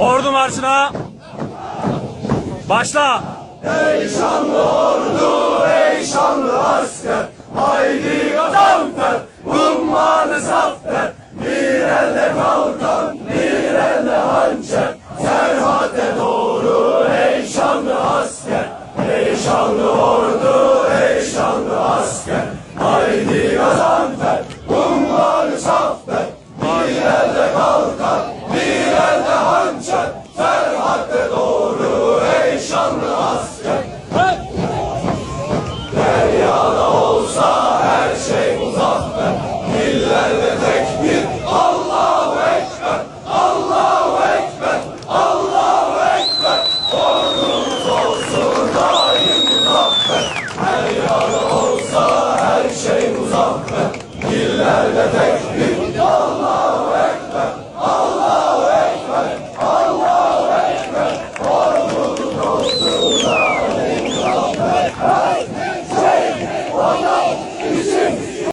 marşına. Başla. Ey şanlı ordu, ey şanlı asker, haydi gazanfer, ummanı zafer. Bir elde kalkan, bir elde hançer, serhate doğru ey şanlı asker. Ey şanlı ordu, ey şanlı asker, haydi gazanfer, ummanı zafer. Muzaffer Deryada olsa her şey muzaffer Dillerle tekbir